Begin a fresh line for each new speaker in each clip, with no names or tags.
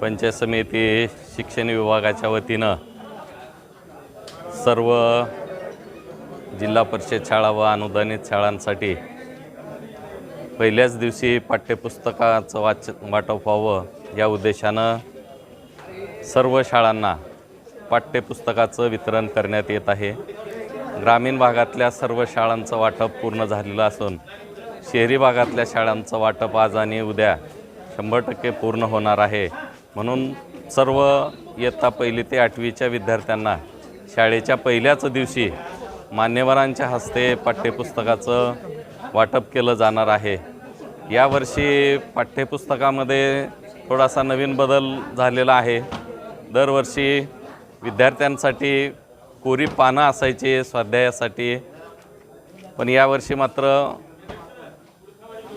पंचायत समिती शिक्षण विभागाच्या वतीनं सर्व जिल्हा परिषद शाळा व अनुदानित शाळांसाठी पहिल्याच दिवशी पाठ्यपुस्तकाचं वाच वाटप व्हावं या उद्देशानं सर्व शाळांना पाठ्यपुस्तकाचं वितरण करण्यात येत आहे. ग्रामीण भागातल्या सर्व शाळांचं वाटप पूर्ण झालेलं असून शहरी भागातल्या शाळांचं वाटप आज आणि उद्या शंभर टक्के पूर्ण होणार आहे. म्हणून सर्व इयत्ता पहिली ते आठवीच्या विद्यार्थ्यांना शाळेच्या पहिल्याच दिवशी मान्यवरांच्या हस्ते पाठ्यपुस्तकाचं वाटप केलं जाणार आहे. यावर्षी पाठ्यपुस्तकामध्ये थोडासा नवीन बदल झालेला आहे. दरवर्षी विद्यार्थ्यांसाठी कोरी पानं असायची स्वाध्यायासाठी पण यावर्षी मात्र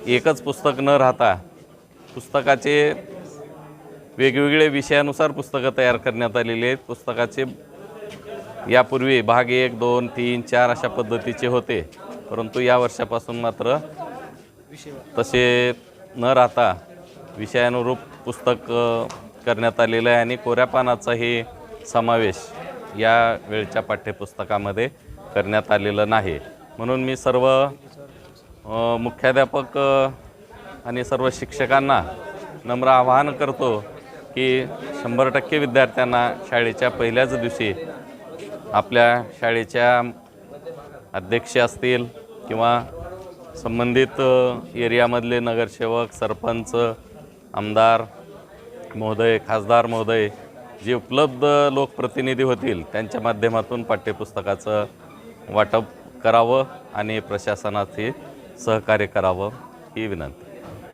एकच पुस्तक न राहता पुस्तकाचे वेगवेगळे विषयानुसार पुस्तकं तयार करण्यात आलेली आहेत. पुस्तकाचे यापूर्वी भाग एक दोन तीन चार अशा पद्धतीचे होते. परंतु या वर्षापासून मात्र तसे न राहता विषयानुरूप पुस्तक करण्यात आलेलं आहे आणि कोऱ्या पानाचाही समावेश या वेळच्या पाठ्यपुस्तकामध्ये करण्यात आलेलं नाही. म्हणून मी सर्व मुख्याध्यापक आणि सर्व शिक्षकांना नम्र आवाहन करतो की शंभर टक्के विद्यार्थ्यांना शाळेच्या पहिल्याच दिवशी आपल्या शाळेच्या अध्यक्ष असतील किंवा संबंधित एरियामधले नगरसेवक सरपंच आमदार महोदय खासदार महोदय जे उपलब्ध लोकप्रतिनिधी होतील त्यांच्या माध्यमातून पाठ्यपुस्तकाचं वाटप करावं आणि प्रशासनाचे सहकार्य करावं ही विनंती.